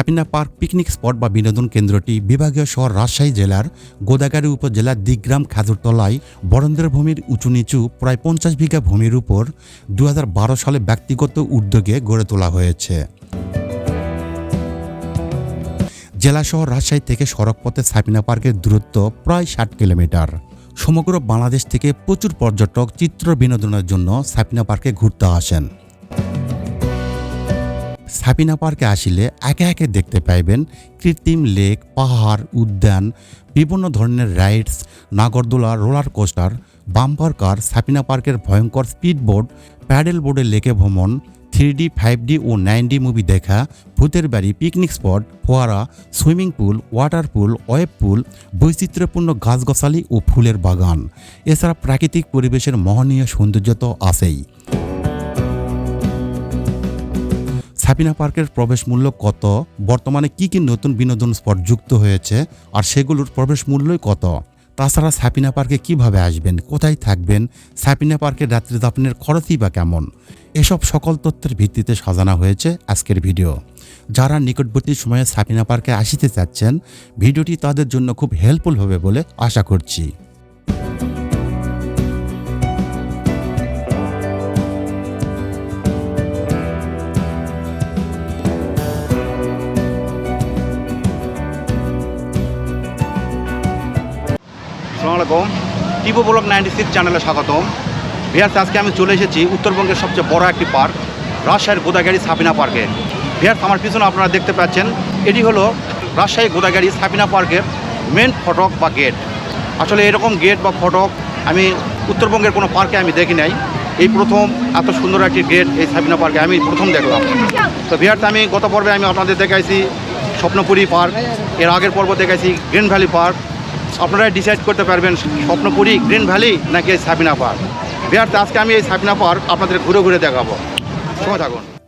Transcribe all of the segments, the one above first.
Sapina park picnic spot বা বিনোদন কেন্দ্রটি বিভাগীয় শহর রাজশাহী জেলার গোদাগাড়ি উপজেলার দিগ্রাম খাজুরতলায় বরেন্দ্র ভূমির উঁচু নিচু প্রায় পঞ্চাশ বিঘা ভূমির উপর দু হাজার বারো সালে ব্যক্তিগত উদ্যোগে গড়ে তোলা হয়েছে। জেলা শহর রাজশাহী থেকে সড়কপথে সাপিনা পার্কের দূরত্ব প্রায় ষাট কিলোমিটার। সমগ্র বাংলাদেশ থেকে প্রচুর পর্যটক চিত্র বিনোদনের জন্য সাপিনা পার্কে ঘুরতে আসেন। সাপিনা পার্কে আসিলে একে একে দেখতে পাইবেন কৃত্রিম লেক, পাহাড়, উদ্যান, বিভিন্ন ধরনের রাইডস, নাগরদোলা, roller coaster, bumper car, Sapina পার্কের ভয়ঙ্কর স্পিডবোট, প্যাডেল বোর্ডে লেকে ভ্রমণ থ্রি ডি ফাইভ ডি ও নাইন ডি মুভি দেখা, ভূতের বাড়ি, পিকনিক স্পট, ফোয়ারা, swimming pool, water pool, wave pool, বৈচিত্র্যপূর্ণ গাছগাছালি ও ফুলের বাগান। এছাড়া প্রাকৃতিক পরিবেশের মহনীয় সৌন্দর্য তো আছেই। সাপিনা পার্কের প্রবেশ মূল্য কত? বর্তমানে কি কি নতুন বিনোদন স্পট যুক্ত হয়েছে? আর সেগুলোর প্রবেশ মূল্যই কত? তাছাড়া সাপিনা পার্কে কীভাবে আসবেন? কোথায় থাকবেন? সাপিনা পার্কের রাত্রি যাপনের খরচই বা কেমন? এসব সকল তথ্যের ভিত্তিতে সাজানো হয়েছে আজকের ভিডিও। যারা নিকটবর্তী সময়ে সাপিনা পার্কে আসিতে চাচ্ছেন, ভিডিওটি তাদের জন্য খুব হেল্পফুল হবে বলে আশা করছি। আলাইকুম টিপো ব্লক নাইনটি সিক্স চ্যানেলে স্বাগতম। ভিয়ার্স, আজকে আমি চলে এসেছি উত্তরবঙ্গের সবচেয়ে বড় একটি পার্ক, রাজশাহীর গোদাগাড়ি সাপিনা পার্কে। ভিয়ার্স, আমার পিছনে আপনারা দেখতে পাচ্ছেন, এটি হলো রাজশাহী গোদাগাড়ি সাপিনা পার্কের মেন ফটক বা গেট আসলে এরকম গেট বা ফটক আমি উত্তরবঙ্গের কোনো পার্কে আমি দেখি নাই। এই প্রথম এত সুন্দর একটি গেট এই সাপিনা পার্কে আমি প্রথম দেখলাম। তো ভিয়ার্স, আমি গত পর্বে আমি আপনাদের দেখাইছি স্বপ্নপুরী পার্ক, এর আগের পর্ব দেখাইছি গ্রিন ভ্যালি পার্ক আপনারা ডিসাইড করতে পারবেন স্বপ্নপুরী, গ্রিন ভ্যালি নাকি সাবিনা পার্ক। বিহারতে আজকে আমি এই সাবিনা পার্ক আপনাদের ঘুরে ঘুরে দেখাবো। সময় থাকুন।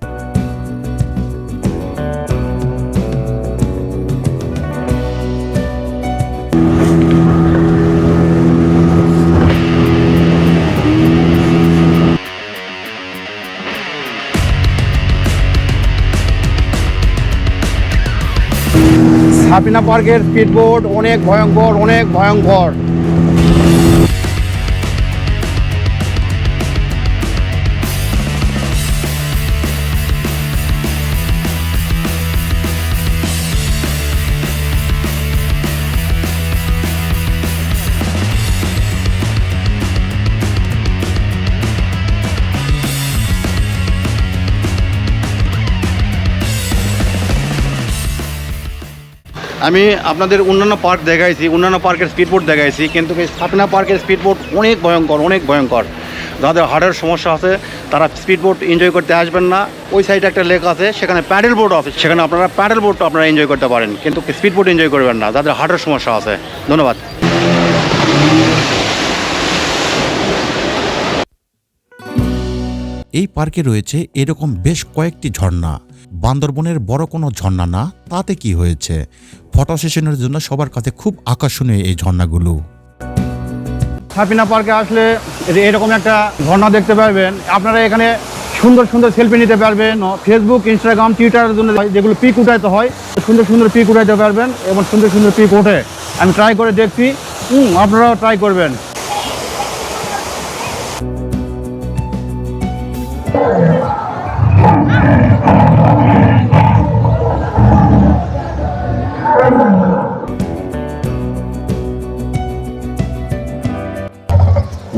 সাবিনা পার্কের স্পিডবোট অনেক ভয়ঙ্কর অনেক ভয়ঙ্কর। আমি আপনাদের অন্যান্য পার্ক দেখাইছি, অন্যান্য পার্কের স্পিডবোট দেখাইছি, কিন্তু সাপনা পার্কের স্পিডবোট অনেক ভয়ঙ্কর অনেক ভয়ঙ্কর। যাদের হার্টের সমস্যা আছে, তারা স্পিডবোট এনজয় করতে আসবেন না। ওই সাইডে একটা লেক আছে, সেখানে প্যাডেল বোট আছে, সেখানে আপনারা প্যাডেল বোট আপনারা এনজয় করতে পারেন, কিন্তু স্পিডবোট এনজয় করবেন না, যাদের হার্টের সমস্যা আছে। ধন্যবাদ। এই পার্কে রয়েছে এরকম বেশ কয়েকটি ঝর্ণা। বান্দরবনের বড় কোনো ঝর্ণা না, তাতে কি হয়েছে? ফটো সেশনের জন্য সবার কাছে খুব আকর্ষণীয় এই ঝর্ণাগুলো। সাপিনা পার্কে আসলে এরকম একটা ঝর্ণা দেখতে পারবেন। আপনারা এখানে সুন্দর সুন্দর সেলফি নিতে পারবেন। ফেসবুক ইনস্টাগ্রাম টুইটারের জন্য যেগুলো পিক উঠাইতে হয়, সুন্দর সুন্দর পিক উঠাইতে পারবেন এবং সুন্দর সুন্দর পিক ওঠে। আমি ট্রাই করে দেখছি। আপনারাও ট্রাই করবেন।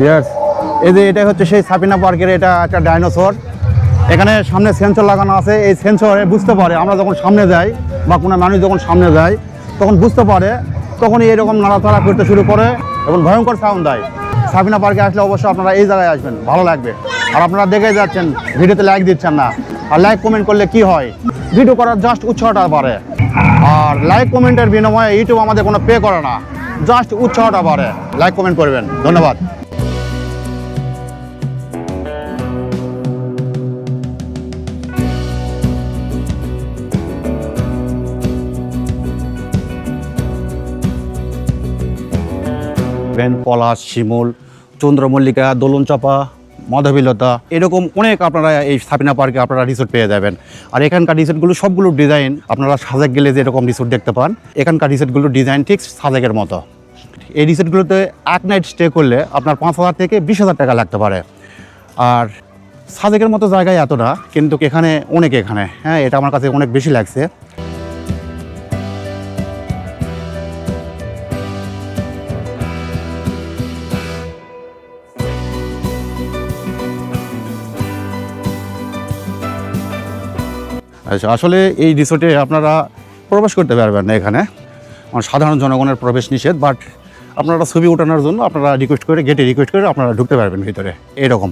বিয়ার্স এই যে এটা হচ্ছে সেই সাপিনা পার্কের এটা একটা ডাইনোসর। এখানে সামনে সেন্সর লাগানো আছে। এই সেন্সরে বুঝতে পারে আমরা যখন সামনে যাই বা কোনো মানুষ যখন সামনে যায়, তখন বুঝতে পারে, তখনই এরকম নাড়াচাড়া করতে শুরু করে এবং ভয়ঙ্কর সাউন্ড দেয়। সাবিনা পার্কে আসলে অবশ্যই আপনারা এই জায়গায় আসবেন, ভালো লাগবে। আর আপনারা দেখে যাচ্ছেন, ভিডিওতে লাইক দিচ্ছেন না। আর লাইক কমেন্ট করলে কি হয়? ভিডিও করার জাস্ট উৎসাহটা বাড়ে। আর লাইক কমেন্টের বিনিময়ে ইউটিউব আমাদের কোনো পে করে না। জাস্ট উৎসাহটা বাড়ে। লাইক কমেন্ট করবেন। ধন্যবাদ। বেন পলাশ, শিমুল, চন্দ্রমল্লিকা দোলন চাপা মধবিলতা, এরকম অনেক আপনারা এই সাপিনা পার্কে আপনারা রিসোর্ট পেয়ে যাবেন। আর এখানকার রিসোর্টগুলো সবগুলো ডিজাইন আপনারা সাজেক গেলে যে এরকম রিসোর্ট দেখতে পান, এখানকার রিসোর্টগুলো ডিজাইন ঠিক সাজেকের মতো। এই রিসোর্টগুলোতে এক নাইট স্টে করলে আপনার পাঁচ হাজার থেকে বিশ হাজার টাকা লাগতে পারে। আর সাজেকের মতো জায়গায় এত না কিন্তু এখানে অনেক এখানে হ্যাঁ এটা আমার কাছে অনেক বেশি লাগছে। আচ্ছা আসলে এই রিসোর্টে আপনারা প্রবেশ করতে পারবেন না এখানে। সাধারণ জনগণের প্রবেশ নিষেধ বাট আপনারা ছবি ওঠানোর জন্য আপনারা রিকোয়েস্ট করে গেটে রিকোয়েস্ট করে আপনারা ঢুকতে পারবেন ভিতরে। এরকম।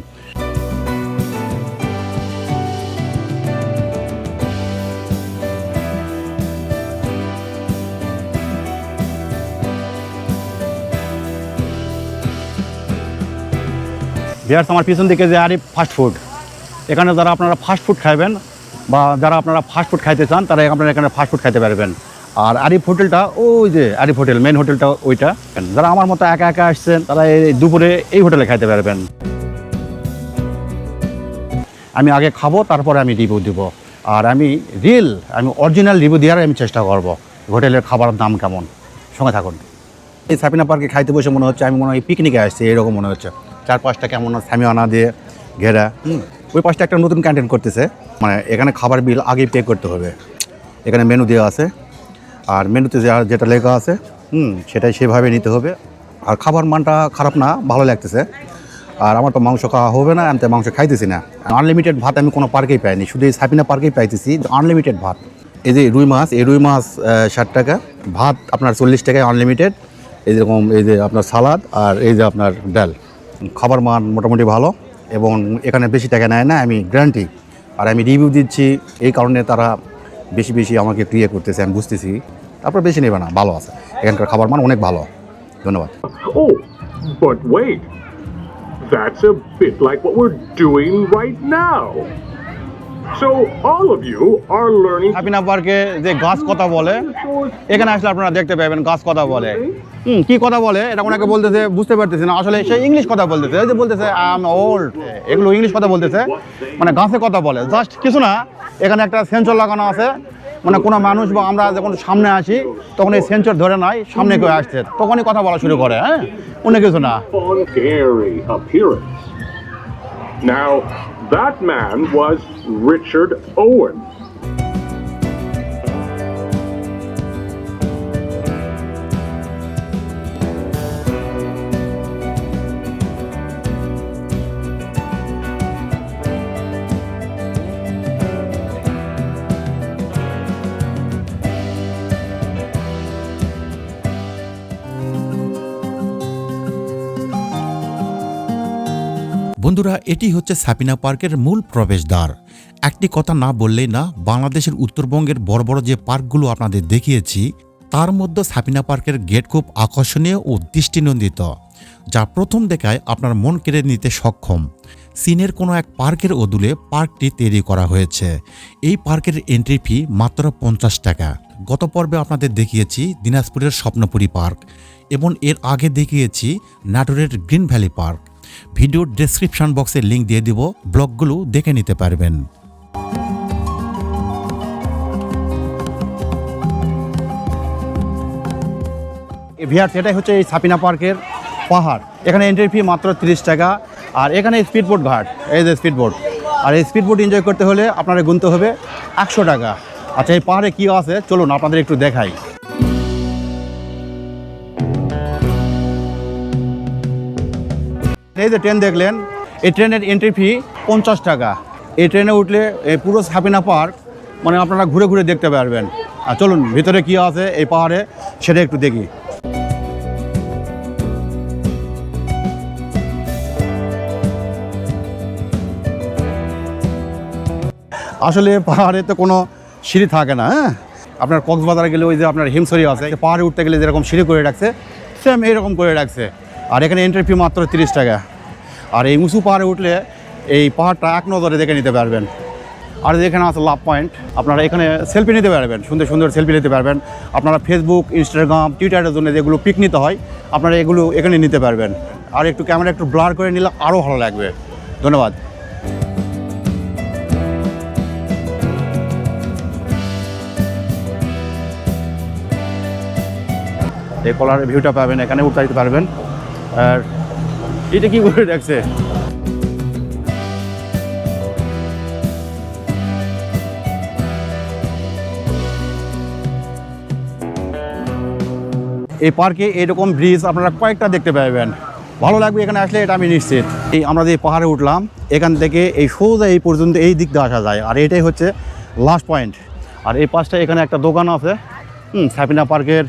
আমার পিছন দিকে যে আরিফ ফাস্ট ফুড এখানে যারা আপনারা ফাস্ট ফুড খাবেন বা যারা আপনারা ফাস্ট ফুড খাইতে চান, তারা আপনারা এখানে ফাস্ট ফুড খাইতে পারবেন। আর আরিফ হোটেলটা, ওই যে আরিফ হোটেল মেন হোটেলটা ওইটা। যারা আমার মতো একা একা আসছেন, তারা এই দুপুরে এই হোটেলে খাইতে পারবেন। আমি আগে খাব, তারপরে আমি রিভিউ দিব। আর আমি রিল আমি অরিজিনাল রিভিউ দেওয়ার আমি চেষ্টা করব, হোটেলের খাবারের দাম কেমন। সঙ্গে থাকুন। এই সাপিনা পার্কে খাইতে বসে মনে হচ্ছে, আমি মনে হয় পিকনিকে আসছি, এরকম মনে হচ্ছে। চার পাঁচটা কেমন সামিয়ানা দিয়ে ঘেরা। হুম। ওই পাশটা একটা নতুন ক্যান্টিন করতেছে। মানে এখানে খাবার বিল আগেই পে করতে হবে। এখানে মেনু দেওয়া আছে। আর মেনুতে যা, যেটা লেখা আছে, হুম, সেটাই সেভাবে নিতে হবে। আর খাবার মানটা খারাপ না, ভালো লাগতেছে। আর আমার তো মাংস খাওয়া হবে না, আমি তো মাংস খাইতেছি না। আনলিমিটেড ভাত আমি কোনো পার্কেই পাইনি, শুধু এই সাপিনা পার্কেই পাইতেছি আনলিমিটেড ভাত। এই যে রুই মাছ, এই রুই মাছ ষাট টাকা। ভাত আপনার চল্লিশ টাকায় আনলিমিটেড এই যেরকম এই যে আপনার সালাদ, আর এই যে আপনার ডাল। খাবার মান মোটামুটি ভালো। এবং এখানে বেশি টাকা নেয় না, আমি গ্যারান্টি আর আমি রিভিউ দিচ্ছি, এই কারণে তারা বেশি বেশি আমাকে ক্রিয়া করতেছে, আমি বুঝতেছি। তারপর বেশি নেবে না, ভালো আছে। এখানকার খাবার মান অনেক ভালো। ধন্যবাদ। ও but wait that's a bit like what we are doing right So all of you are learning Sapina পার্কে যে গাছ কথা বলে এখানে আসলে আপনারা দেখতে পাবেন গাছ কথা বলে। হুম কি কথা বলে? এটা ওনাকে বলতেছে বুঝতে পারতেছি না। আসলে সে ইংলিশ কথা বলতেছে যে বলতেছে আই এম ওল্ড এগুলো ইংলিশ কথা বলতেছে মানে গাছে কথা বলে। জাস্ট কিছু না এখানে একটা সেন্সর লাগানো আছে। মানে কোনো মানুষ বা আমরা যখন সামনে আসি তখন এই সেন্সর ধরে নাই সামনে কেউ আসছে। তখনই কথা বলা শুরু করে হ্যাঁ? অন্য কিছু না। That man was Richard Owen. বন্ধুরা, এটি হচ্ছে সাপিনা পার্কের মূল প্রবেশদ্বার। একটি কথা না বললেই না, বাংলাদেশের উত্তরবঙ্গের বড় বড় যে পার্কগুলো আপনাদের দেখিয়েছি, তার মধ্যে সাপিনা পার্কের গেট খুব আকর্ষণীয় ও দৃষ্টিনন্দিত, যা প্রথম দেখায় আপনার মন কেড়ে নিতে সক্ষম। চীনের কোনো এক পার্কের অদূলে পার্কটি তৈরি করা হয়েছে। এই পার্কের এন্ট্রি ফি মাত্র পঞ্চাশ টাকা। গত পর্বে আপনাদের দেখিয়েছি দিনাজপুরের স্বপ্নপুরী পার্ক এবং এর আগে দেখিয়েছি নাটোরের গ্রিন ভ্যালি পার্ক। ভিডিওর ডেসক্রিপশন বক্সে লিংক দিয়ে দিব ব্লগগুলো দেখে নিতে পারবেন। ভিআর এটাই হচ্ছে এই সাপিনা পার্কের পাহাড়। এখানে এন্ট্রি ফি মাত্র তিরিশ টাকা, আর এখানে স্পিডবোট ঘাট, এই যে স্পিডবোট আর এই স্পিডবোট এনজয় করতে হলে আপনারা গুনতে হবে একশো টাকা। আচ্ছা এই পাহাড়ে কী আছে? চলুন আপনাদের একটু দেখাই। এই যে ট্রেন দেখলেন, এই ট্রেনের এন্ট্রি ফি পঞ্চাশ টাকা। এই ট্রেনে উঠলে এই পুরো সাপিনা পার্ক মানে আপনারা ঘুরে ঘুরে দেখতে পারবেন। আর চলুন, ভিতরে কী আছে এই পাহাড়ে, সেটা একটু দেখি। আসলে পাহাড়ে তো কোনো সিঁড়ি থাকে না হ্যাঁ? আপনার কক্সবাজারে গেলে ওই যে আপনার হিমসরি আছে পাহাড়ে উঠতে গেলে যেরকম সিঁড়ি করে রাখছে সেম এরকম করে রাখছে। আর এখানে এন্ট্রি ফি মাত্র তিরিশ টাকা। আর এই উঁচু পাহাড়ে উঠলে এই পাহাড়টা এক নজরে দেখে নিতে পারবেন। আর যেখানে আছে লাভ পয়েন্ট। আপনারা এখানে সেলফি নিতে পারবেন, সুন্দর সুন্দর সেলফি নিতে পারবেন। আপনারা ফেসবুক ইনস্টাগ্রাম টুইটারের জন্য যেগুলো পিক নিতে হয়, আপনারা এগুলো এখানে নিতে পারবেন। আর একটু ক্যামেরা একটু ব্লার করে নিলে আরও ভালো লাগবে। ধন্যবাদ। এই কলারের ভিউটা পাবেন, এখানে উঠাইতে পারবেন। আর এটা কি করে দেখছে এই পার্কে এরকম ব্রিজ আপনারা কয়েকটা দেখতে পাবেন। ভালো লাগবে এখানে আসলে, এটা আমি নিশ্চিত। এই আমরা যে পাহাড়ে উঠলাম, এখান থেকে এই সোজা এই পর্যন্ত এই দিক দিয়ে আসা যায়। আর এটাই হচ্ছে লাস্ট পয়েন্ট আর এই পাশটা এখানে একটা দোকান আছে, হুম, সাপিনা পার্কের,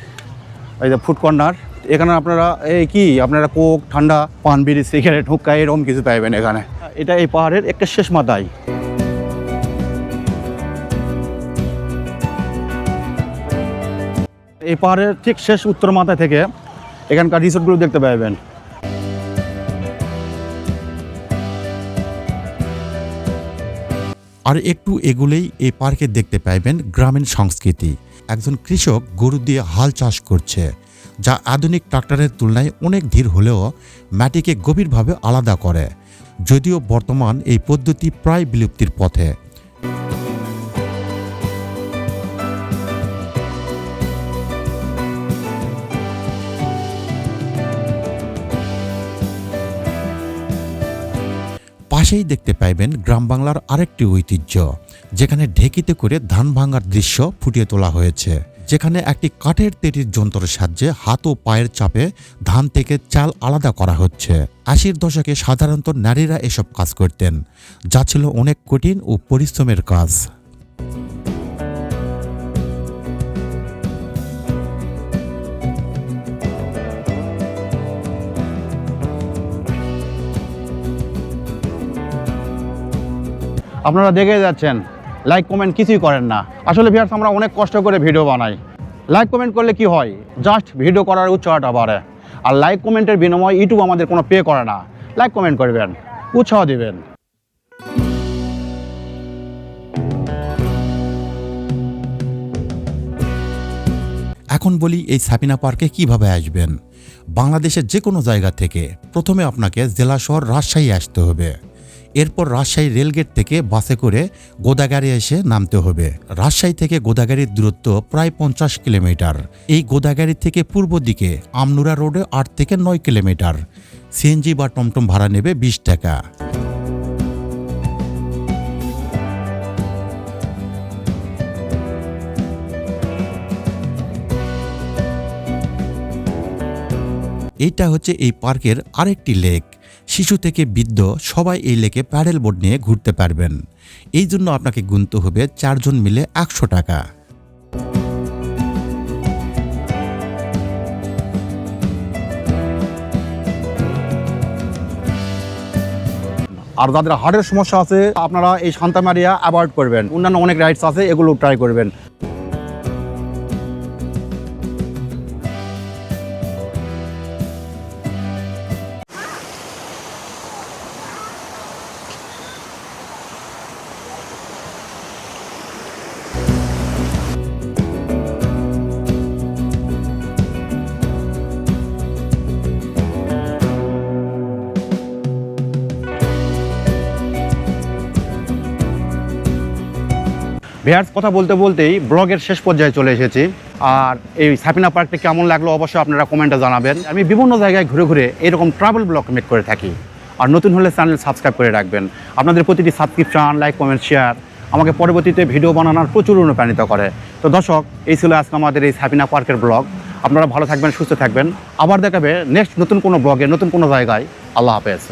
এই যে ফুড কর্নার এখানে আপনারা এই কি, আপনারা কোক, ঠান্ডা পান বিড়ি সিগারেট, হুক্কা, এরকম কিছু পাইবেন এখানে। এটা এই পাহাড়ের একটা শেষ মাথায়। এই পাহাড়ের ঠিক শেষ উত্তর মাথা থেকে এখানকার রিসোর্টগুলো দেখতে পাবেন আর একটু এগুলেই এই পার্কে দেখতে পাইবেন গ্রামীণ সংস্কৃতি। একজন কৃষক গরু দিয়ে হাল চাষ করছে। যা আধুনিক ট্রাক্টরের তুলনায় অনেক ধীর হলেও মাটিকে গভীরভাবে আলাদা করে, যদিও বর্তমান এই পদ্ধতি প্রায় বিলুপ্তির পথে। পাশেই দেখতে পাইবেন গ্রাম বাংলার আরেকটি ঐতিহ্য, যেখানে ঢেকিতে করে ধান ভাঙার দৃশ্য ফুটিয়ে তোলা হয়েছে। যেখানে একটি কাঠের তেটির যন্ত্রের সাহায্যে হাত ও পায়ের চাপে ধান থেকে চাল আলাদা করা হচ্ছে। আশির দশকে সাধারণত নারীরা এসব কাজ করতেন, যা ছিল অনেক কঠিন ও পরিশ্রমের কাজ। আপনারা দেখে যাচ্ছেন। লাইক কমেন্ট কিছুই করেন না। আসলে ভিয়ার্স আমরা অনেক কষ্ট করে ভিডিও বানাই। লাইক কমেন্ট করলে কি হয়? জাস্ট ভিডিও করার উৎসাহটা বাড়ে। আর লাইক কমেন্টের বিনিময়ে ইউটিউব আমাদের কোনো পে করে না। লাইক কমেন্ট করবেন। উৎসাহ দিবেন। এখন বলি এই সাপিনা পার্কে কীভাবে আসবেন? বাংলাদেশের যে কোনো জায়গা থেকে প্রথমে আপনাকে জেলা শহর রাজশাহী আসতে হবে। এরপর রাজশাহী রেলগেট থেকে বাসে করে গোদাগাড়ি এসে নামতে হবে। রাজশাহী থেকে গোদাগাড়ির দূরত্ব প্রায় পঞ্চাশ কিলোমিটার। এই গোদাগাড়ি থেকে পূর্ব দিকে আমনুরা রোডে আট থেকে নয় কিলোমিটার। সিএনজি বা টমটম ভাড়া নেবে বিশ টাকা। এটা হচ্ছে এই পার্কের আরেকটি লেক। শিশু থেকে বৃদ্ধ সবাই এই লেকে প্যাডেল বোর্ড নিয়ে ঘুরতে পারবেন। এই জন্য আপনাকে গুনতে হবে চারজন মিলে একশো টাকা। আর যাদের হার্টের সমস্যা আছে, আপনারা এই শান্তামারিয়া অ্যাভয়েড করবেন। অন্যান্য অনেক রাইডস আছে, এগুলো ট্রাই করবেন। ভিয়ার্স, কথা বলতে বলতেই ব্লগের শেষ পর্যায়ে চলে এসেছি। আর এই সাপিনা পার্কটি কেমন লাগল অবশ্যই আপনারা কমেন্টে জানাবেন। আমি বিভিন্ন জায়গায় ঘুরে ঘুরে এরকম ট্রাভেল ব্লগ মেক করে থাকি। আর নতুন হলে চ্যানেল সাবস্ক্রাইব করে রাখবেন। আপনাদের প্রতিটি সাবস্ক্রিপশন লাইক কমেন্ট শেয়ার আমাকে পরবর্তীতে ভিডিও বানানোর প্রচুর অনুপ্রাণিত করে। তো দর্শক, এই ছিল আজকে আমাদের এই সাপিনা পার্কের ব্লগ আপনারা ভালো থাকবেন, সুস্থ থাকবেন। আবার দেখাবে নেক্সট নতুন কোনো ব্লগে নতুন কোনো জায়গায়। আল্লাহ হাফেজ।